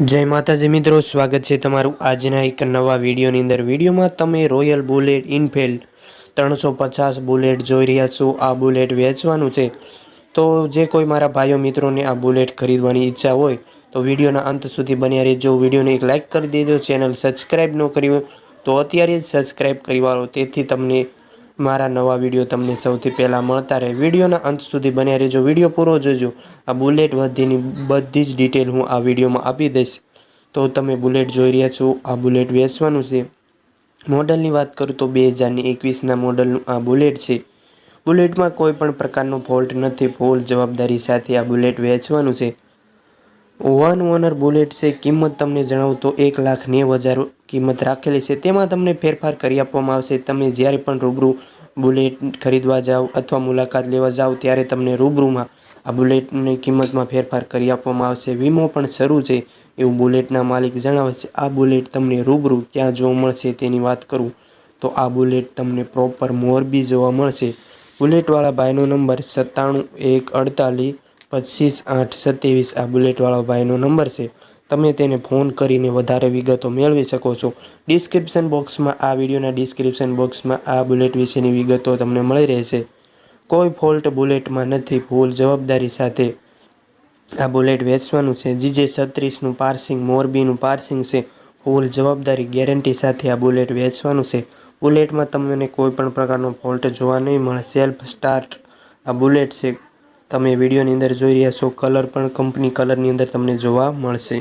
જય માતાજી મિત્રો, સ્વાગત છે તમારું આજના એક નવા વિડીયોની અંદર. વિડીયોમાં તમે રોયલ બુલેટ ઇનફિલ્ડ ત્રણસો પચાસ બુલેટ જોઈ રહ્યા છો. આ બુલેટ વેચવાનું છે. તો જે કોઈ મારા ભાઈઓ મિત્રોને આ બુલેટ ખરીદવાની ઈચ્છા હોય, તો વિડીયોના અંત સુધી બન્યા રહેજો. વિડીયોને એક લાઇક કરી દેજો. ચેનલ સબસ્ક્રાઈબ ન કરી હોય, તો અત્યારે જ સબસ્ક્રાઈબ કરી વાળો. તેથી તમને મારા નવા વીડિયો તમને સૌથી પહેલાં મળતા રહે. વિડીયોના અંત સુધી બન્યા રહેજો. વીડિયો પૂરો જોજો. આ બુલેટ વધીની બધી જ ડિટેલ હું આ વિડીયોમાં આપી દઈશ. તો તમે બુલેટ જોઈ રહ્યા છો. આ બુલેટ વેચવાનું છે. મોડલની વાત કરું તો બે હજારની એકવીસના મોડલનું આ બુલેટ છે. બુલેટમાં કોઈ પણ પ્રકારનો ફોલ્ટ નથી. ફૂલ જવાબદારી સાથે આ બુલેટ વેચવાનું છે. વન ઓનર બુલેટ છે. કિંમત તમને જણાવું તો એક લાખ નેવ હજાર કિંમત રાખેલી છે. તેમાં તમને ફેરફાર કરી આપવામાં આવશે. તમે જ્યારે પણ રૂબરૂ બુલેટ ખરીદવા જાઓ અથવા મુલાકાત લેવા જાઓ ત્યારે તમને રૂબરૂમાં આ બુલેટની કિંમતમાં ફેરફાર કરી આપવામાં આવશે. વીમો પણ શરૂ છે એવું બુલેટના માલિક જણાવે છે. આ બુલેટ તમને રૂબરૂ ક્યાં જોવા મળશે તેની વાત કરું તો આ બુલેટ તમને પ્રોપર મોરબી જોવા મળશે. બુલેટવાળા ભાઈનો નંબર સત્તાણું એક અડતાલીસ પચીસ આઠ, સત્યાવીસ આ બુલેટવાળા ભાઈનો નંબર છે. તમે તેને ફોન કરીને વધારે વિગતો મેળવી શકો છો. ડિસ્ક્રિપ્શન બોક્સમાં આ વિડીયોના ડિસ્ક્રિપ્શન બોક્સમાં આ બુલેટ વિશેની વિગતો તમને મળી રહેશે. કોઈ ફોલ્ટ બુલેટમાં નથી ફૂલ જવાબદારી સાથે. આ બુલેટ વેચવાનું છે. જીજે છત્રીસનું પાર્સિંગ, મોરબીનું પાર્સિંગ છે. ફૂલ જવાબદારી ગેરંટી સાથે આ બુલેટ વેચવાનું છે. બુલેટમાં તમને કોઈ પણ પ્રકારનો ફોલ્ટ જોવા નહીં મળે. સેલ્ફ સ્ટાર્ટ આ બુલેટ છે. તમે વિડીયોની અંદર જોઈ રહ્યા છો કલર પણ કંપની કલરની અંદર તમને જોવા મળશે.